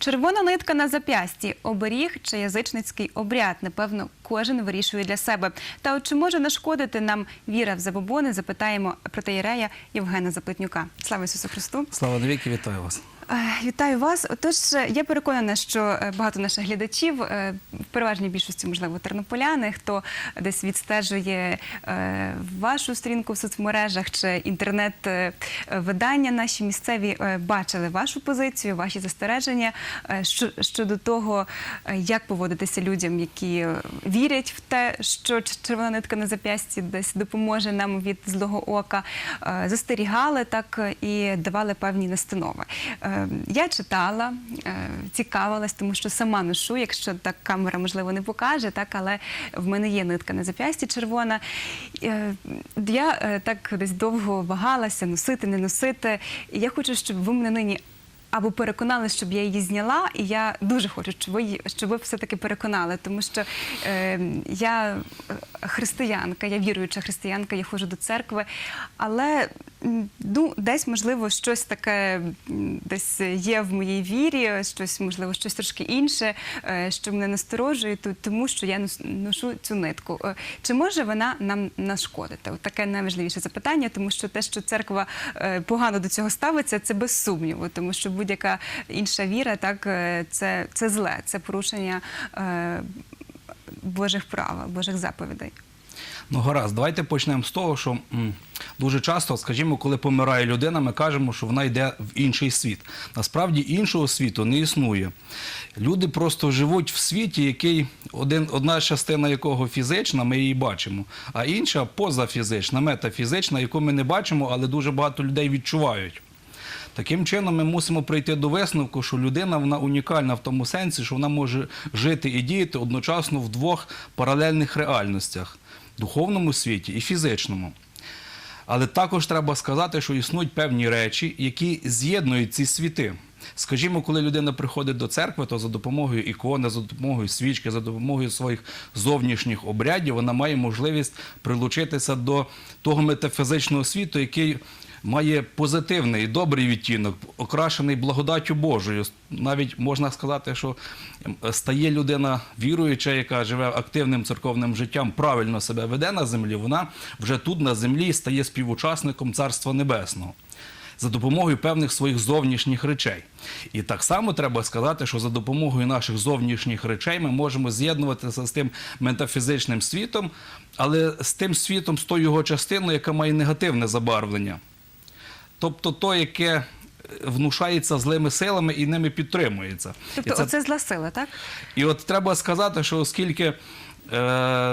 Червона нитка на зап'ясті, оберіг чи язичницький обряд. Напевно, кожен вирішує для себе. Та от чи може нашкодити нам віра в забобони? Запитаємо протеєрея Євгена Заплетнюка. Слава Ісусу Христу! Слава навіки, вітаю вас. Е, Вітаю вас. Отож, я переконана, що е, багато наших глядачів, е, в переважній більшості, можливо, тернополяни, хто десь відстежує вашу сторінку в соцмережах чи інтернет-видання наші місцеві, бачили вашу позицію, ваші застереження щодо того, як поводитися людям, які вірять в те, що червона нитка на зап'ясті десь допоможе нам від злого ока, застерігали так і давали певні настанови. Е, Я читала, е, цікавилась, тому що сама ношу, якщо так камера можливо не покаже, так але в мене є нитка на зап'ясті червона. Е, Я так десь довго вагалася, носити, не носити. Я хочу, щоб ви мене нині. Або переконали, щоб я її зняла, і я дуже хочу, щоб ви, щоб ви все-таки переконали, тому що е, я християнка, я віруюча християнка, я ходжу до церкви, але ну, десь, можливо, щось таке десь є в моїй вірі, щось, можливо, щось трошки інше, е, що мене насторожує, то- тому що я ношу цю нитку. Е, Чи може вона нам нашкодити? От таке найважливіше запитання, тому що те, що церква е, погано до цього ставиться, це без сумніву, тому що будь-яка інша віра, так е, це, це зле, це порушення е, Божих прав, Божих заповідей. Ну гаразд, давайте почнемо з того, що дуже часто, скажімо, коли помирає людина, ми кажемо, що вона йде в інший світ. Насправді іншого світу не існує. Люди просто живуть в світі, який один, одна частина якого фізична, ми її бачимо, а інша позафізична, метафізична, яку ми не бачимо, але дуже багато людей відчувають. Таким чином, ми мусимо прийти до висновку, що людина вона унікальна в тому сенсі, що вона може жити і діяти одночасно в двох паралельних реальностях духовному світі і фізичному. Але також треба сказати, що існують певні речі, які з'єднують ці світи. Скажімо, коли людина приходить до церкви, то за допомогою ікони, за допомогою свічки, за допомогою своїх зовнішніх обрядів, вона має можливість прилучитися до того метафізичного світу, який має позитивний, добрий відтінок, окрашений благодаттю Божою. Навіть можна сказати, що стає людина віруюча, яка живе активним церковним життям, правильно себе веде на землі, вона вже тут на землі стає співучасником Царства Небесного. За допомогою певних своїх зовнішніх речей. І так само треба сказати, що за допомогою наших зовнішніх речей ми можемо з'єднуватися з тим метафізичним світом, але з тим світом, з тою його частиною, яка має негативне забарвлення. Тобто то, яке е, внушається злими силами і ними підтримується. Тобто, і, це, оце зла сила, так? і от треба сказати, що оскільки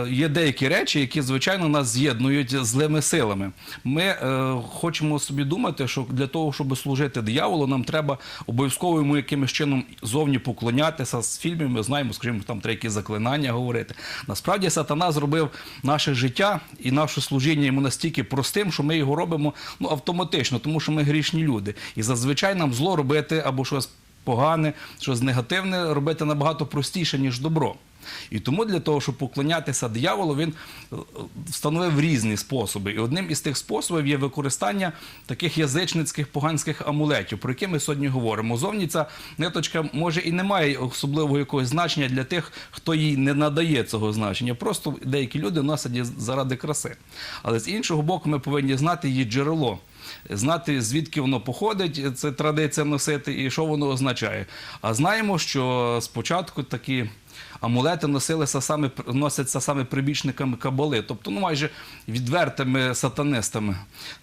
є деякі речі, які, звичайно, нас з'єднують злими силами, ми е, хочемо собі думати, що для того, щоб служити дияволу, нам треба обов'язково йому якимось чином зовні поклонятися. З фільмів ми знаємо, скажімо, там треба заклинання говорити. Насправді сатана зробив наше життя і наше служіння йому настільки простим, що ми його робимо ну, автоматично, тому що ми грішні люди. І зазвичай нам зло робити або щось погане, щось негативне робити набагато простіше, ніж добро. І тому для того, щоб поклонятися дияволу, він е, встановив різні способи. І одним із тих способів є використання таких язичницьких поганських амулетів, про які ми сьогодні говоримо. Зовні ця ниточка може і не має особливого якогось значення для тих, хто їй не надає цього значення. Просто деякі люди носять заради краси. Але з іншого боку, ми повинні знати її джерело. Знати, звідки воно походить, це традиція носити і що воно означає. А знаємо, що спочатку такі амулети носилися саме носяться саме прибічниками кабали, тобто ну майже відвертими сатанистами,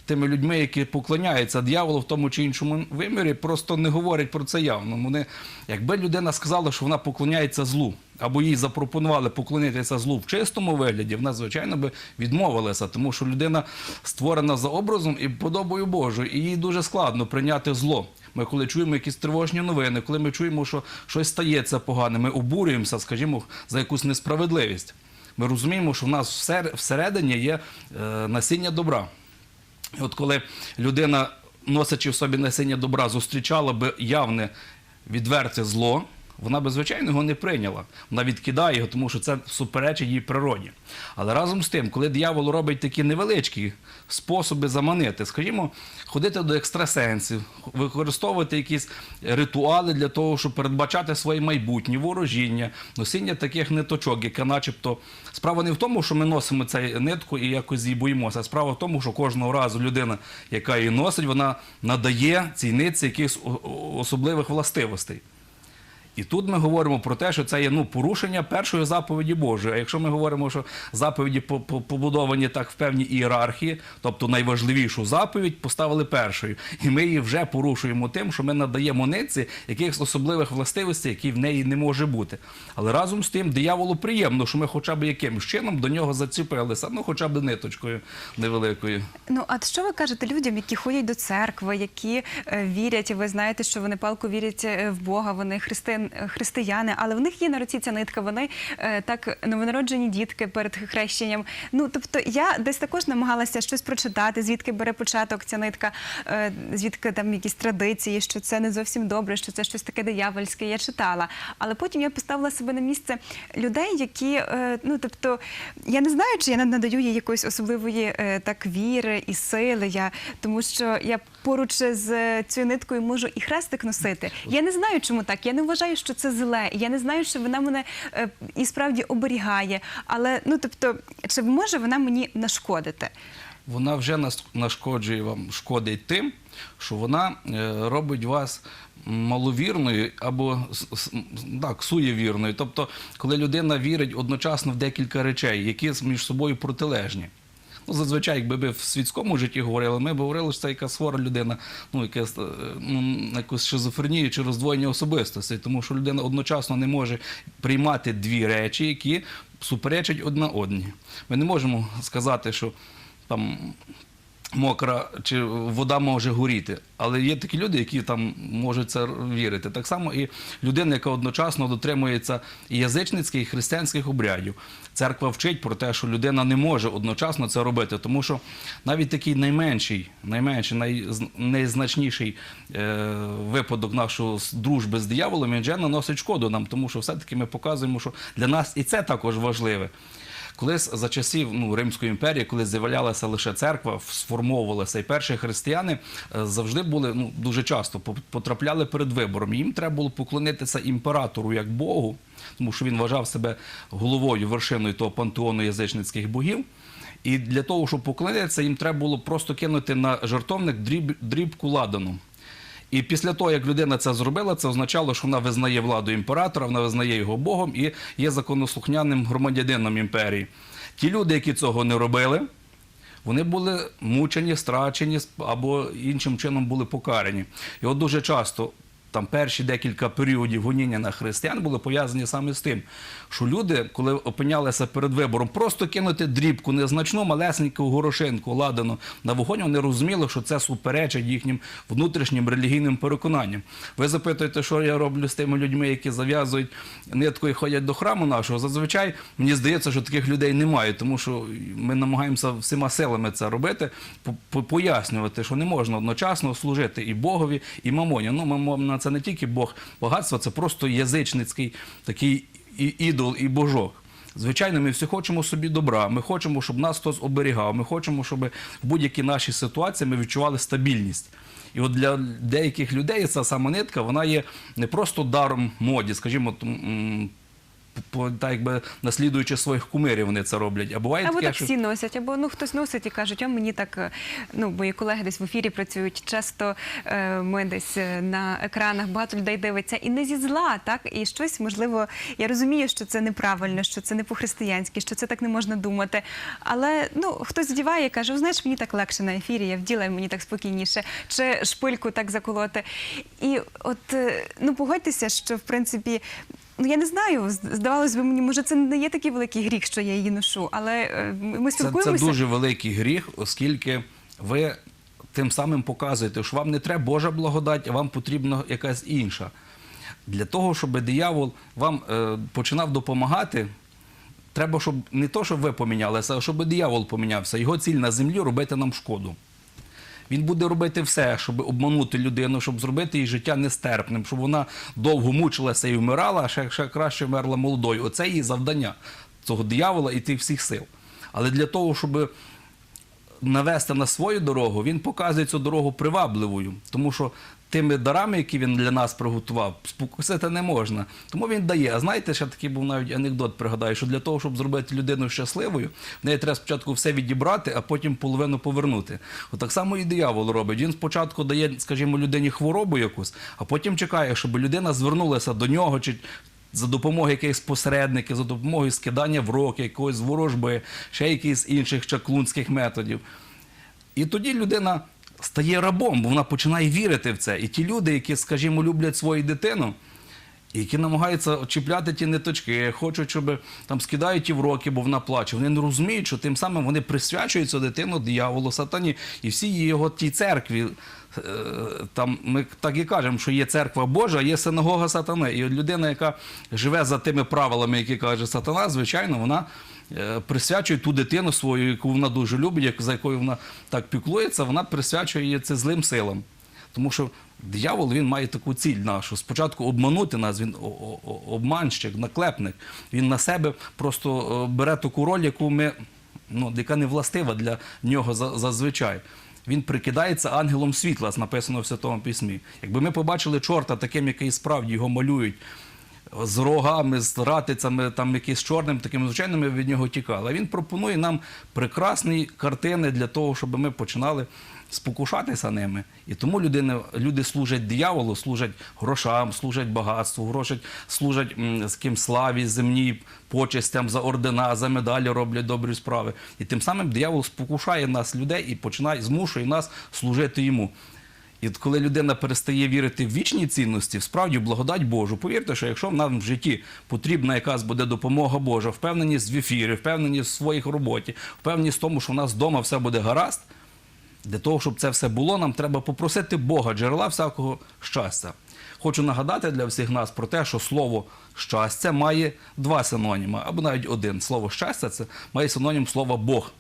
тими людьми, які поклоняються дьяволу в тому чи іншому вимірі, просто не говорять про це явно. Вони, якби людина сказала, що вона поклоняється злу. Або їй запропонували поклонитися злу в чистому вигляді, вона, звичайно, би відмовилася, тому що людина створена за образом і подобою Божою, і їй дуже складно прийняти зло. Ми коли чуємо якісь тривожні новини, коли ми чуємо, що щось стається погане, ми обурюємося, скажімо, за якусь несправедливість. Ми розуміємо, що в нас всередині є е, насіння добра. І от коли людина, носячи в собі насіння добра, зустрічала би явне відверте зло, Вона би, звичайно, його не прийняла. Вона відкидає його, тому що це суперечить її природі. Але разом з тим, коли диявол робить такі невеличкі способи заманити, скажімо, ходити до екстрасенсів, використовувати якісь ритуали для того, щоб передбачати своє майбутнє, ворожіння, носіння таких ниточок, яке начебто справа не в тому, що ми носимо цю нитку і якось її боїмося. а Справа в тому, що кожного разу людина, яка її носить, вона надає цій нитці якихось особливих властивостей. І тут ми говоримо про те, що це є ну, порушення першої заповіді Божої. А якщо ми говоримо, що заповіді по- по- побудовані так в певній ієрархії, тобто найважливішу заповідь поставили першою, і ми її вже порушуємо тим, що ми надаємо нитці якихось особливих властивостей, які в неї не може бути. Але разом з тим дияволу приємно, що ми хоча б якимось чином до нього заціпилися, ну хоча б ниточкою невеликою. Ну, а що ви кажете людям, які ходять до церкви, які е, вірять, і ви знаєте, що вони палку вірять е, в Бога, вони християн, християни, але в них є на руці ця нитка, вони е, так новонароджені дітки перед хрещенням. Ну, тобто, я десь також намагалася щось прочитати, звідки бере початок ця нитка, е, звідки там якісь традиції, що це не зовсім добре, що це щось таке диявольське. Я читала. Але потім я поставила себе на місце людей, які, е, ну тобто, я не знаю, чи я надаю їй якоїсь особливої е, так віри і сили. Я тому, що я поруч з цією ниткою можу і хрестик носити. Я не знаю, чому так. Я не вважаю, що це зле. Я не знаю, що вона мене е, і справді оберігає. Але ну тобто, чи може вона мені нашкодити? вона вже нашкоджує вам, шкодить тим, що вона е, робить вас маловірною або так, суєвірною. Тобто, коли людина вірить одночасно в декілька речей, які між собою протилежні. Ну, зазвичай, якби ми в світському житті говорили, ми б говорили, що це якась хвора людина, ну, якась, е, ну, якусь шизофренію чи роздвоєння особистості, тому що людина одночасно не може приймати дві речі, які суперечать одна одній. Ми не можемо сказати, що там мокра чи вода може горіти. Але є такі люди, які там можуть це вірити. Так само і людина, яка одночасно дотримується і язичницьких, і християнських обрядів. Церква вчить про те, що людина не може одночасно це робити, тому що навіть такий найменший, найменший, найз- найзначніший е, випадок нашої дружби з дияволом, він вже наносить шкоду нам, тому що все-таки ми показуємо, що для нас і це також важливе. Колись за часів ну, Римської імперії, коли з'являлася лише церква, сформовувалася, і перші християни е, завжди були ну, дуже часто по- потрапляли перед вибором. Їм треба було поклонитися імператору як Богу, тому що він вважав себе головою, вершиною того пантеону язичницьких богів. І для того, щоб поклонитися, їм треба було просто кинути на жертовник дріб, дрібку ладану. І після того, як людина це зробила, це означало, що вона визнає владу імператора, вона визнає його Богом і є законослухняним громадянином імперії. Ті люди, які цього не робили, вони були мучені, страчені або іншим чином були покарані. І от дуже часто там перші декілька періодів гоніння на християн були пов'язані саме з тим, що люди, коли опинялися перед вибором, просто кинути дрібку незначну, малесеньку горошинку, ладану на вогонь, вони розуміли, що це суперечить їхнім внутрішнім релігійним переконанням. Ви запитуєте, що я роблю з тими людьми, які зав'язують нитку і ходять до храму нашого. Зазвичай мені здається, що таких людей немає, тому що ми намагаємося всіма силами це робити, по- по- пояснювати, що не можна одночасно служити і Богові, і мамоні. Ну, мамона це не тільки Бог багатства, це просто язичницький такий ідол і божок. Звичайно, ми всі хочемо собі добра. Ми хочемо, щоб нас хтось оберігав. Ми хочемо, щоб в будь-якій нашій ситуації ми відчували стабільність. І от для деяких людей ця сама нитка, вона є не просто даром моді, скажімо, так якби наслідуючи своїх кумирів, вони це роблять. А буває Або таке, так що всі носять, або ну хтось носить і кажуть, а мені так, е, ну мої колеги десь в ефірі працюють. Часто е, ми десь е, на екранах багато людей дивиться і не зі зла, так і щось можливо. Я розумію, що це неправильно, що це не по-християнськи, що це так не можна думати. Але ну хтось здіває і каже, знаєш, мені так легше на ефірі, я вділа мені так спокійніше, чи шпильку так заколоти. І от е, ну погодьтеся, що в принципі. Ну, я не знаю, з- здавалось би мені, може, це не є такий великий гріх, що я її ношу, але е, ми це, це дуже великий гріх, оскільки ви тим самим показуєте, що вам не треба Божа благодать, а вам потрібна якась інша. Для того, щоб диявол вам е, починав допомагати, треба, щоб не то, щоб ви помінялися, а щоб диявол помінявся. Його ціль на землі робити нам шкоду. Він буде робити все, щоб обманути людину, щоб зробити її життя нестерпним, щоб вона довго мучилася і вмирала, а ще, ще краще вмерла молодою. Оце її завдання цього диявола і тих всіх сил. Але для того, щоб навести на свою дорогу, він показує цю дорогу привабливою, тому що тими дарами, які він для нас приготував, спокусити не можна. Тому він дає. А знаєте, ще такий був навіть анекдот, пригадаю, що для того, щоб зробити людину щасливою, в неї треба спочатку все відібрати, а потім половину повернути. От так само і диявол робить. Він спочатку дає, скажімо, людині хворобу якусь, а потім чекає, щоб людина звернулася до нього чи за допомогою якихось посередників, за допомогою скидання в роки, якоїсь ворожби, ще якихось інших чаклунських методів. І тоді людина стає рабом, бо вона починає вірити в це. І ті люди, які, скажімо, люблять свою дитину, які намагаються чіпляти ті ниточки, хочуть, щоб там скидають ті в роки, бо вона плаче. Вони не розуміють, що тим самим вони присвячують цю дитину дияволу, сатані і всій його тій церкві. Е, Там ми так і кажемо, що є церква Божа, є синагога сатани. І от людина, яка живе за тими правилами, які каже сатана, звичайно, вона е, присвячує ту дитину свою, яку вона дуже любить, за якою вона так піклується, вона присвячує це злим силам. Тому що диявол він має таку ціль нашу. Спочатку обманути нас, він обманщик, наклепник. Він на себе просто е, бере таку роль, яку ми, ну, яка не властива для нього зазвичай. Він прикидається ангелом світла, написано в Святому Письмі. Якби ми побачили чорта таким, який справді його малюють, з рогами, з ратицями, там якийсь чорним, такими звичайними від нього тікали. Він пропонує нам прекрасні картини для того, щоб ми починали спокушатися ними. І тому людини, люди служать дияволу, служать грошам, служать багатству, грошать, служать з ким славі, земній почестям за ордена, за медалі роблять добрі справи. І тим самим диявол спокушає нас, людей, і починає змушує нас служити йому. І коли людина перестає вірити в вічні цінності, справді благодать Божу, повірте, що якщо нам в житті потрібна якась буде допомога Божа, впевненість в ефірі, впевненість в своїх роботі, впевненість в тому, що у нас вдома все буде гаразд, для того, щоб це все було, нам треба попросити Бога, джерела всякого щастя. Хочу нагадати для всіх нас про те, що слово щастя має два синоніми, або навіть один. Слово щастя це має синонім слова Бог.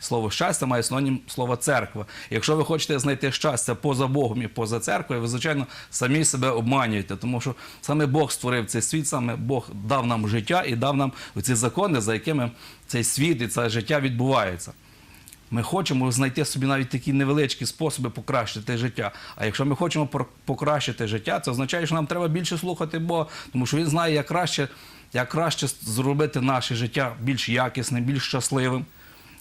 Слово щастя має синонім слова церква. Якщо ви хочете знайти щастя поза Богом і поза церквою, ви, звичайно, самі себе обманюєте, тому що саме Бог створив цей світ, саме Бог дав нам життя і дав нам ці закони, за якими цей світ і це життя відбувається. Ми хочемо знайти собі навіть такі невеличкі способи покращити життя. А якщо ми хочемо покращити життя, це означає, що нам треба більше слухати Бога, тому що він знає, як краще, як краще зробити наше життя більш якісним, більш щасливим.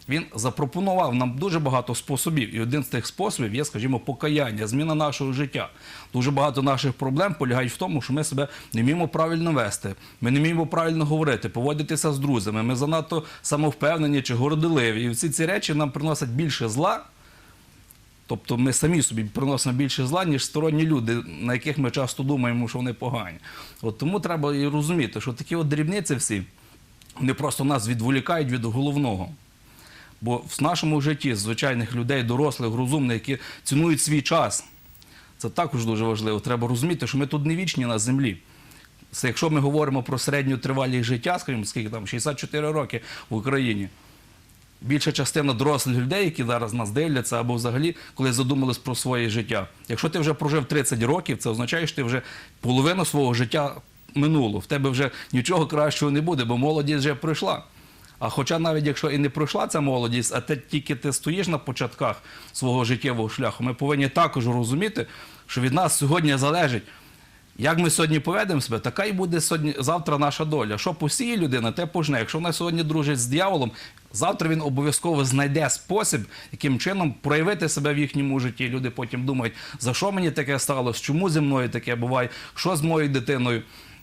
Він запропонував нам дуже багато способів, і один з тих способів є, скажімо, покаяння, зміна нашого життя. Дуже багато наших проблем полягають в тому, що ми себе не вміємо правильно вести, ми не вміємо правильно говорити, поводитися з друзями. Ми занадто самовпевнені чи горделиві. І всі ці речі нам приносять більше зла. Тобто ми самі собі приносимо більше зла, ніж сторонні люди, на яких ми часто думаємо, що вони погані. От тому треба і розуміти, що такі от дрібниці всі, вони просто нас відволікають від головного. Бо в нашому житті звичайних людей, дорослих, розумних, які цінують свій час, це також дуже важливо. Треба розуміти, що ми тут не вічні на землі. Це якщо ми говоримо про середню тривалість життя, скажімо, скільки там 64 роки в Україні. Більша частина дорослих людей, які зараз нас дивляться, або взагалі, коли задумались про своє життя. Якщо ти вже прожив 30 років, це означає, що ти вже половину свого життя минуло. В тебе вже нічого кращого не буде, бо молодість вже пройшла. А хоча навіть якщо і не пройшла ця молодість, а те тільки ти стоїш на початках свого життєвого шляху, ми повинні також розуміти, що від нас сьогодні залежить, як ми сьогодні поведемо себе, така і буде сьогодні, завтра наша доля. Що посіє людина, те пожне. Якщо вона сьогодні дружить з дияволом, завтра він обов'язково знайде спосіб, яким чином проявити себе в їхньому житті. Люди потім думають, за що мені таке сталося, чому зі мною таке буває, що з моєю дитиною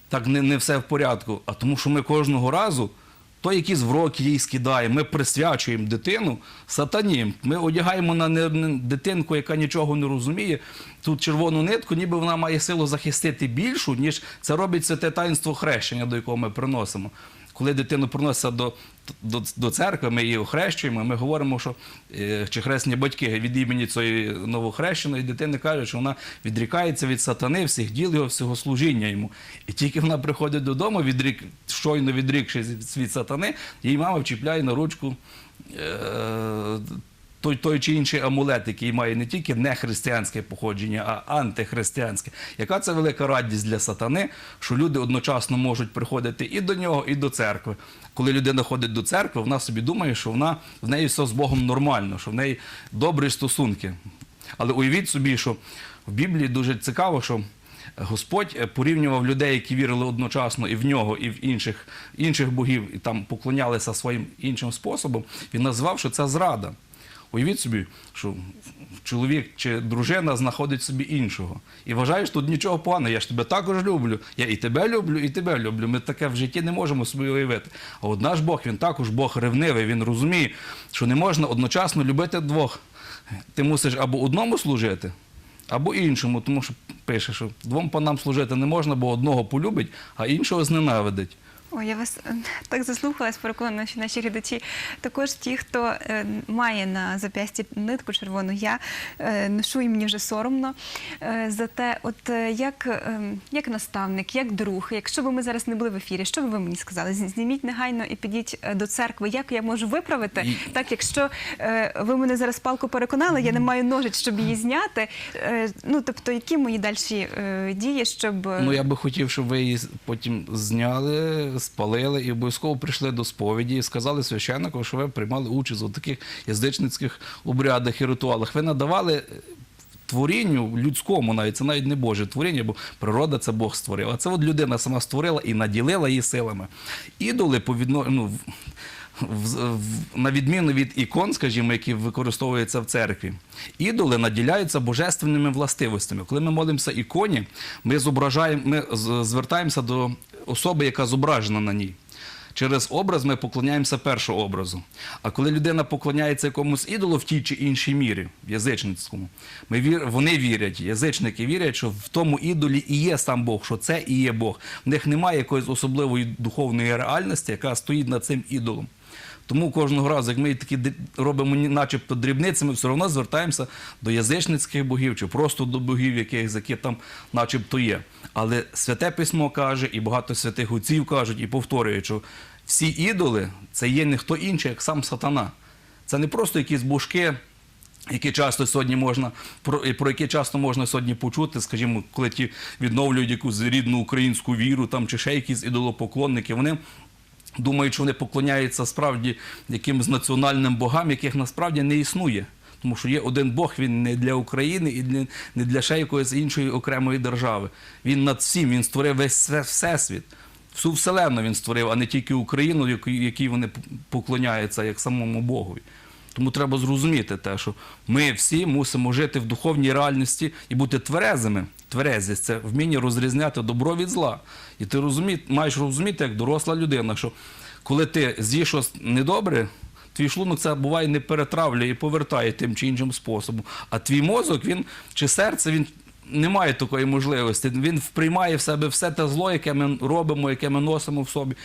так не, не все в порядку. А тому, що ми кожного разу. То якісь вроки їй скидає. ми присвячуємо дитину сатані. Ми одягаємо на дитинку, яка нічого не розуміє, тут червону нитку, ніби вона має силу захистити більшу, ніж це робить те таїнство хрещення, до якого ми приносимо. Коли дитину приноситься до, до, до церкви, ми її охрещуємо, ми говоримо, що е, чи хресні батьки від імені цієї новохрещеної дитини кажуть, що вона відрікається від сатани, всіх діл його, всього служіння йому. І тільки вона приходить додому, відрік, щойно відрікшись від, сатани, її мама вчіпляє на ручку е, той, той чи інший амулет, який має не тільки нехристиянське походження, а антихристиянське. Яка це велика радість для сатани, що люди одночасно можуть приходити і до нього, і до церкви. Коли людина ходить до церкви, вона собі думає, що вона в неї все з Богом нормально, що в неї добрі стосунки. Але уявіть собі, що в Біблії дуже цікаво, що Господь е, порівнював людей, які вірили одночасно і в нього, і в інших, інших богів, і там поклонялися своїм іншим способом. Він назвав, що це зрада. Уявіть собі, що чоловік чи дружина знаходить собі іншого. І вважаєш, тут нічого поганого, я ж тебе також люблю. Я і тебе люблю, і тебе люблю. Ми таке в житті не можемо собі уявити. А от наш Бог, він також Бог ревнивий, він розуміє, що не можна одночасно любити двох. Ти мусиш або одному служити, або іншому, тому що пише, що двом панам служити не можна, бо одного полюбить, а іншого зненавидить. Ой, я вас е, так заслухалась, переконана, що наші глядачі також ті, хто е, має на зап'ясті нитку червону, я е, ношу і мені вже соромно е, за те, от е, як, е, як наставник, як друг, якщо б ми зараз не були в ефірі, що б ви мені сказали? Зніміть негайно і підіть е, до церкви. Як я можу виправити? І- Так, якщо е, ви мене зараз палку переконали, я не маю ножиць, щоб її зняти. Е, ну тобто, які мої далі е, дії, щоб Ну, я би хотів, щоб ви її потім зняли, спалили і обов'язково прийшли до сповіді і сказали священнику, що ви приймали участь у таких язичницьких обрядах і ритуалах. Ви надавали е, творінню людському, навіть це навіть не Боже творіння, бо природа це Бог створив. А це от людина сама створила і наділила її силами. Ідоли по відно... ну, на відміну від ікон, скажімо, які використовуються в церкві, ідоли наділяються божественними властивостями. Коли ми молимося іконі, ми зображаємо, ми звертаємося до особи, яка зображена на ній. Через образ ми поклоняємося першому образу. А коли людина поклоняється якомусь ідолу в тій чи іншій мірі, в язичницькому, вони вірять, язичники вірять, що в тому ідолі і є сам Бог, що це і є Бог. В них немає якоїсь особливої духовної реальності, яка стоїть над цим ідолом. Тому кожного разу, як ми такі робимо начебто дрібниці, ми все одно звертаємося до язичницьких богів чи просто до богів, яких які там начебто є. Але святе письмо каже, і багато святих отців кажуть, і повторюють, що всі ідоли це є не хто інший, як сам сатана. Це не просто якісь божки, які часто сьогодні можна про, про які часто можна сьогодні почути, скажімо, коли ті відновлюють якусь рідну українську віру, там чи ще якісь ідолопоклонники, вони думають, що вони поклоняються справді якимось національним богам, яких насправді не існує. Тому що є один Бог, він не для України і не- для ще якоїсь іншої окремої держави. Він над всім, він створив весь всесвіт. Всю вселенну він створив, а не тільки Україну, якій вони поклоняються як самому Богові. Тому треба зрозуміти те, що ми всі мусимо жити в духовній реальності і бути тверезими. Тверезість це вміння розрізняти добро від зла. І ти розумі, маєш розуміти, як доросла людина, що коли ти з'їш щось недобре, твій шлунок це буває не перетравлює і повертає тим чи іншим способом. А твій мозок, він чи серце, він не має такої можливості. Він вприймає в себе все те зло, яке ми робимо, яке ми носимо в собі.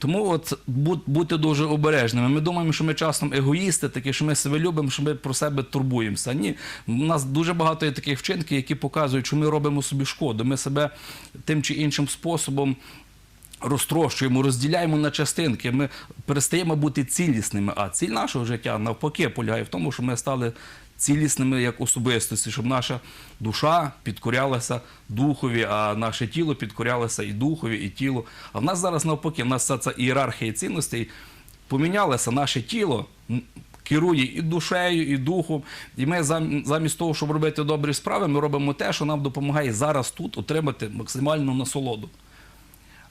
Тому от бу- бути дуже обережними. Ми думаємо, що ми часом егоїсти, такі, що ми себе любимо, що ми про себе турбуємося. Ні, у нас дуже багато є таких вчинків, які показують, що ми робимо собі шкоду. Ми себе тим чи іншим способом розтрощуємо, розділяємо на частинки. Ми перестаємо бути цілісними. А ціль нашого життя навпаки полягає в тому, що ми стали цілісними як особистості, щоб наша душа підкорялася духові, а наше тіло підкорялося і духові, і тілу. А в нас зараз навпаки, в нас ця, ця ієрархія цінностей помінялася. Наше тіло керує і душею, і духом. І ми замість того, щоб робити добрі справи, ми робимо те, що нам допомагає зараз тут отримати максимальну насолоду.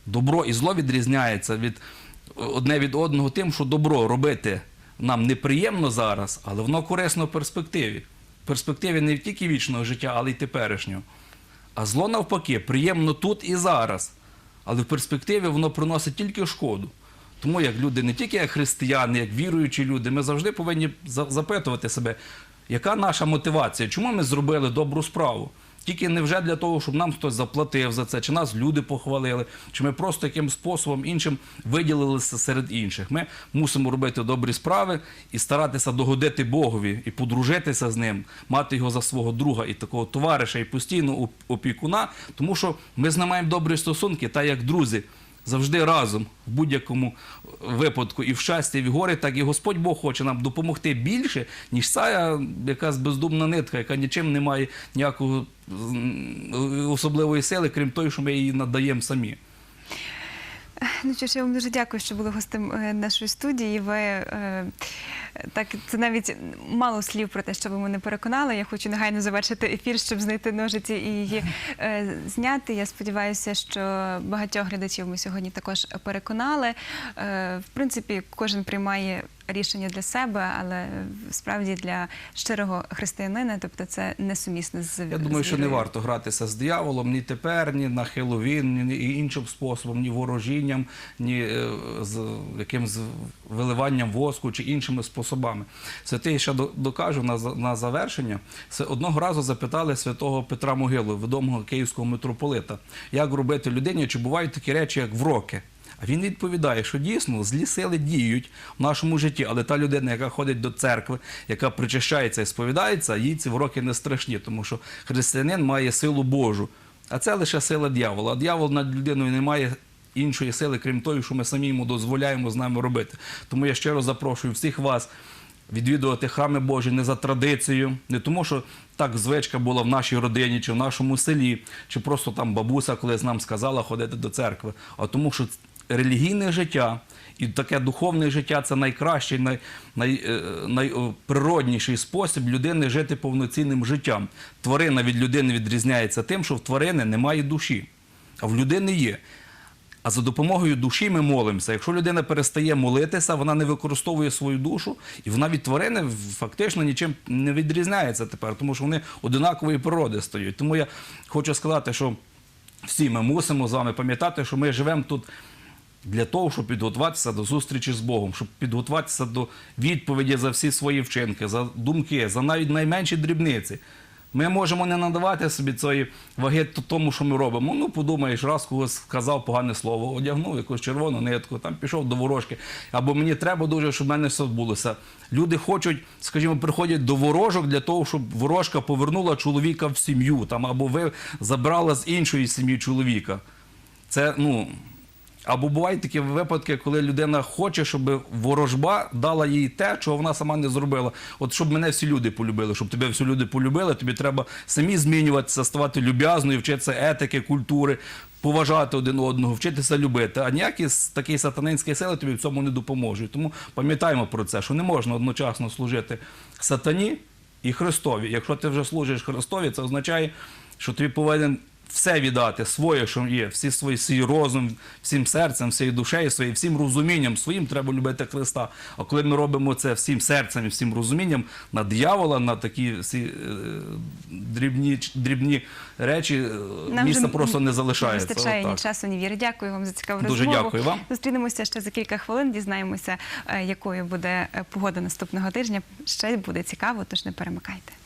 Добро і зло відрізняється від одне від одного тим, що добро робити нам неприємно зараз, але воно корисно в перспективі. В перспективі не тільки вічного життя, але й теперішнього. А зло навпаки, приємно тут і зараз. Але в перспективі воно приносить тільки шкоду. Тому як люди, не тільки як християни, як віруючі люди, ми завжди повинні запитувати себе, яка наша мотивація, чому ми зробили добру справу? Тільки не вже для того, щоб нам хтось заплатив за це, чи нас люди похвалили, чи ми просто яким способом іншим виділилися серед інших. Ми мусимо робити добрі справи і старатися догодити Богові і подружитися з ним, мати його за свого друга і такого товариша, і постійно оп- опікуна, тому що ми з ним маємо добрі стосунки, та як друзі. Завжди разом в будь-якому випадку, і в щасті, і в горі, так і Господь Бог хоче нам допомогти більше, ніж ця якась бездумна нитка, яка нічим не має ніякого особливої сили, крім того, що ми її надаємо самі. Ну що ж, я вам дуже дякую, що були гостем е, нашої студії. Ви е, так це навіть мало слів про те, що ви мене переконали. Я хочу негайно завершити ефір, щоб знайти ножиці і її е, зняти. Я сподіваюся, що багатьох глядачів ми сьогодні також переконали. В принципі, кожен приймає рішення для себе, але справді для щирого християнина, тобто це несумісно з Я думаю, з що не варто гратися з дияволом ні тепер, ні на Хеллоуін, ні іншим способом, ні ворожінням, ні е, з якимсь виливанням воску чи іншими способами. Святий ще до- докажу на, на завершення. Це одного разу запитали святого Петра Могилу, відомого київського митрополита, як робити людині, чи бувають такі речі, як вроки. Він відповідає, що дійсно злі сили діють в нашому житті, але та людина, яка ходить до церкви, яка причащається і сповідається, їй ці вроки не страшні, тому що християнин має силу Божу. А це лише сила дьявола. Дьявол над людиною не має іншої сили, крім тої, що ми самі йому дозволяємо з нами робити. Тому я щиро запрошую всіх вас відвідувати храми Божі не за традицією, не тому, що так звичка була в нашій родині чи в нашому селі, чи просто там бабуся колись нам сказала ходити до церкви, а тому, що релігійне життя і таке духовне життя це найкращий, най, най, е, найприродніший спосіб людини жити повноцінним життям. Тварина від людини відрізняється тим, що в тварини немає душі, а в людини є. А за допомогою душі ми молимося. Якщо людина перестає молитися, вона не використовує свою душу, і вона від тварини фактично нічим не відрізняється тепер, тому що вони одинакової природи стають. Тому я хочу сказати, що всі ми мусимо з вами пам'ятати, що ми живемо тут для того, щоб підготуватися до зустрічі з Богом, щоб підготуватися до відповіді за всі свої вчинки, за думки, за навіть найменші дрібниці. Ми можемо не надавати собі цієї ваги тому, що ми робимо. Ну, подумаєш, раз когось сказав погане слово, одягнув якусь червону нитку, там пішов до ворожки. Або мені треба дуже, щоб в мене все відбулося. Люди хочуть, скажімо, приходять до ворожок для того, щоб ворожка повернула чоловіка в сім'ю, там, або ви забрала з іншої сім'ї чоловіка. Це, ну. Або бувають такі випадки, коли людина хоче, щоб ворожба дала їй те, чого вона сама не зробила. От щоб мене всі люди полюбили, щоб тебе всі люди полюбили, тобі треба самі змінюватися, ставати люб'язною, вчитися етики, культури, поважати один одного, вчитися любити. А ніякі такі сатанинські сили тобі в цьому не допоможуть. Тому пам'ятаємо про це, що не можна одночасно служити сатані і Христові. Якщо ти вже служиш Христові, це означає, що тобі повинен все віддати своє, що є, всі свої свій розум, всім серцем, всією душею, своєю, всім розумінням своїм треба любити Христа. А коли ми робимо це всім серцем і всім розумінням, на диявола, на такі всі е, дрібні, дрібні речі, е, Нам місця просто не залишається. Не вистачає ні часу, ні віри. Дякую вам за цікаву Дуже розмову. дякую вам. Зустрінемося ще за кілька хвилин. Дізнаємося, е, якою буде е, погода наступного тижня. Ще буде цікаво, тож не перемикайте.